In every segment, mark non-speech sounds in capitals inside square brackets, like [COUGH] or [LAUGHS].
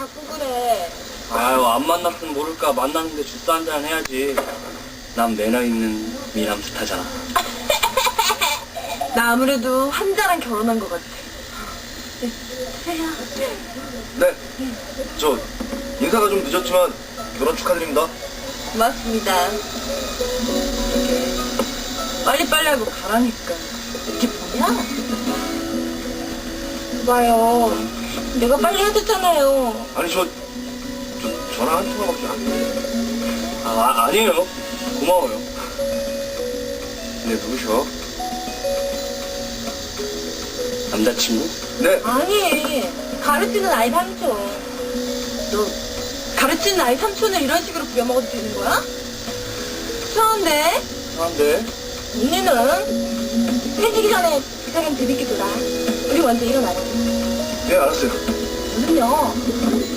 자꾸 그래? 아유 안 만났으면 모를까 만났는데 주스 한잔 해야지 난 매너 있는 미남 스 타잖아 [LAUGHS] 나 아무래도 환자랑 결혼한 것 같아. 네. 저 인사가 좀 늦었지만 결혼 축하드립니다. 고맙습니다. 빨리빨리 하고 가라니까. 이게 뭐냐? 봐요. 내가 빨리 해야 됐잖아요. 아니 저, 저 전화 한 통화밖에 안 돼. 아, 아 아니에요 고마워요 네 누구셔? 남자친구? 네. 아니, 가르치는 아이 삼촌. 너 가르치는 아이 삼촌을 이런 식으로 부려먹어도 되는 거야? 처음데 그런데 언니는 해지기 전에 기사님 드릴게 돌아. 우리 먼저 일어나자. 네 알았어요. 저는요.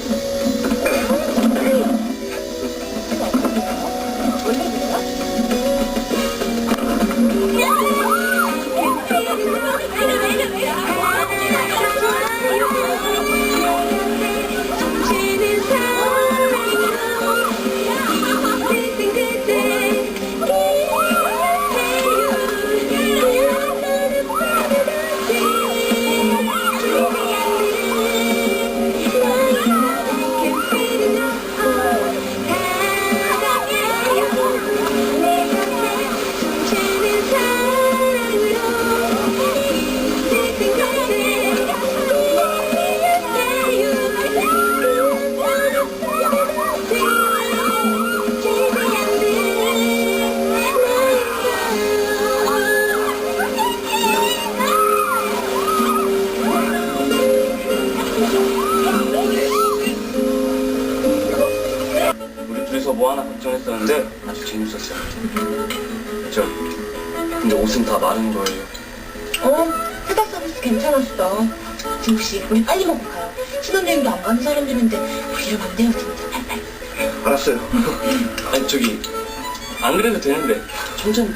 둘이서 뭐 하나 걱정했었는데 아주 재밌었어요 저 근데 옷은 다 마른 거예요 어, 세탁 서비스 괜찮았어. 씨, 우리 빨리 먹고 가요. 신혼여행도 안 가는 사람들인데 우리 이러면 안 돼요, 진짜. 빨리빨리. 알았어요. [LAUGHS] 아니 저기 안 그래도 되는데 천천히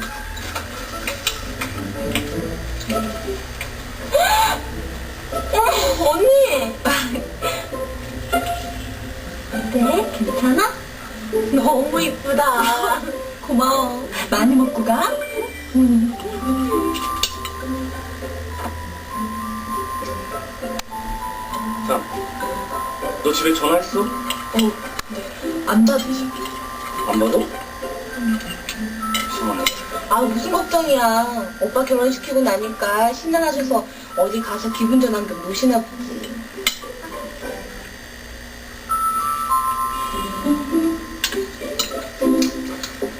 어, 언니! 어때? 괜찮아? 너무 이쁘다. [LAUGHS] 고마워. 많이 먹고 가. 응. 자너 집에 전화했어? 어, 네. 안 받으셔. 안 받아? 이상하네 아, 무슨 걱정이야. 오빠 결혼시키고 나니까 신나하셔서 어디 가서 기분 전환 좀 노시나 보지.